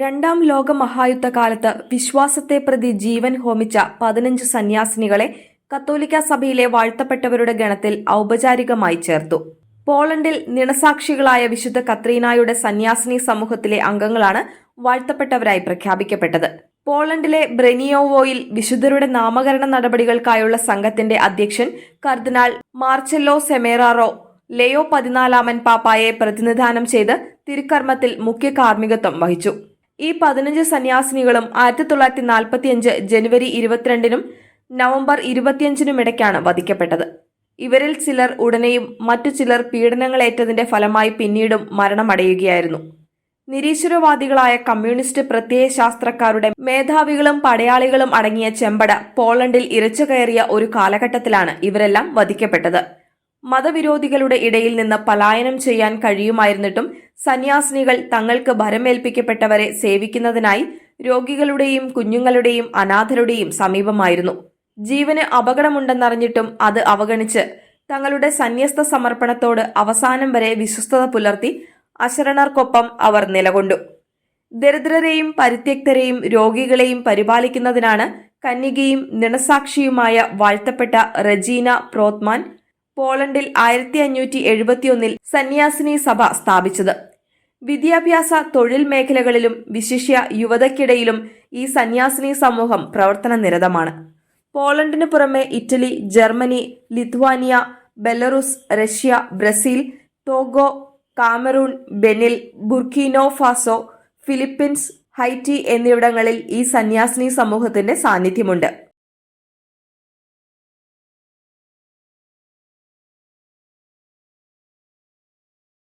രണ്ടാം ലോക മഹായുദ്ധകാലത്ത് വിശ്വാസത്തെ പ്രതി ജീവൻ ഹോമിച്ച പതിനഞ്ച് സന്യാസിനികളെ കത്തോലിക്ക സഭയിലെ വാഴ്ത്തപ്പെട്ടവരുടെ ഗണത്തിൽ ഔപചാരികമായി ചേർത്തു. പോളണ്ടിൽ നിണസാക്ഷികളായ വിശുദ്ധ കത്രീനായുടെ സന്യാസിനി സമൂഹത്തിലെ അംഗങ്ങളാണ് വാഴ്ത്തപ്പെട്ടവരായി പ്രഖ്യാപിക്കപ്പെട്ടത്. പോളണ്ടിലെ ബ്രെനിയോവോയിൽ വിശുദ്ധരുടെ നാമകരണ നടപടികൾക്കായുള്ള സംഘത്തിന്റെ അധ്യക്ഷൻ കർദിനാൾ മാർച്ചെല്ലോ സെമേറാറോ ലെയോ പതിനാലാമൻ പാപ്പായെ പ്രതിനിധാനം ചെയ്ത് തിരുക്കർമ്മത്തിൽ മുഖ്യ കാർമ്മികത്വം വഹിച്ചു. ഈ പതിനഞ്ച് സന്യാസിനികളും ആയിരത്തി തൊള്ളായിരത്തി നാൽപ്പത്തിയഞ്ച് ജനുവരി ഇരുപത്തിരണ്ടിനും നവംബർ ഇരുപത്തിയഞ്ചിനും ഇടയ്ക്കാണ് വധിക്കപ്പെട്ടത്. ഇവരിൽ ചിലർ ഉടനെയും മറ്റു ചിലർ പീഡനങ്ങളേറ്റതിന്റെ ഫലമായി പിന്നീടും മരണമടയുകയായിരുന്നു. നിരീശ്വരവാദികളായ കമ്മ്യൂണിസ്റ്റ് പ്രത്യയ ശാസ്ത്രക്കാരുടെ മേധാവികളും പടയാളികളും അടങ്ങിയ ചെമ്പട പോളണ്ടിൽ ഇരച്ചു കയറിയ ഒരു കാലഘട്ടത്തിലാണ് ഇവരെല്ലാം വധിക്കപ്പെട്ടത്. മതവിരോധികളുടെ ഇടയിൽ നിന്ന് പലായനം ചെയ്യാൻ കഴിയുമായിരുന്നിട്ടും സന്യാസിനികൾ തങ്ങൾക്ക് ഭരമേൽപ്പിക്കപ്പെട്ടവരെ സേവിക്കുന്നതിനായി രോഗികളുടെയും കുഞ്ഞുങ്ങളുടെയും അനാഥരുടെയും സമീപമായിരുന്നു. ജീവന് അപകടമുണ്ടെന്നറിഞ്ഞിട്ടും അത് അവഗണിച്ച് തങ്ങളുടെ സന്യസ്ത സമർപ്പണത്തോട് അവസാനം വരെ വിശ്വസ്തത പുലർത്തി അശരണർക്കൊപ്പം അവർ നിലകൊണ്ടു. ദരിദ്രരെയും പരിത്യക്തരെയും രോഗികളെയും പരിപാലിക്കുന്നതിനാണ് കന്യകയും നിണസാക്ഷിയുമായ വാഴ്ത്തപ്പെട്ട റജീന പ്രോത്മാൻ പോളണ്ടിൽ ആയിരത്തി അഞ്ഞൂറ്റി എഴുപത്തിയൊന്നിൽ സന്യാസിനി സഭ സ്ഥാപിച്ചത്. വിദ്യാഭ്യാസ തൊഴിൽ മേഖലകളിലും വിശിഷ്യ യുവതയ്ക്കിടയിലും ഈ സന്യാസിനി സമൂഹം പ്രവർത്തന നിരതമാണ് പോളണ്ടിന് പുറമെ Italy Germany Lithuania Belarus Russia Brazil Togo Cameroon Benin Burkina Faso Philippines Haiti എന്നിവിടങ്ങളിൽ ഈ സന്യാസിനി സമൂഹത്തിന്റെ സാന്നിധ്യമുണ്ട്.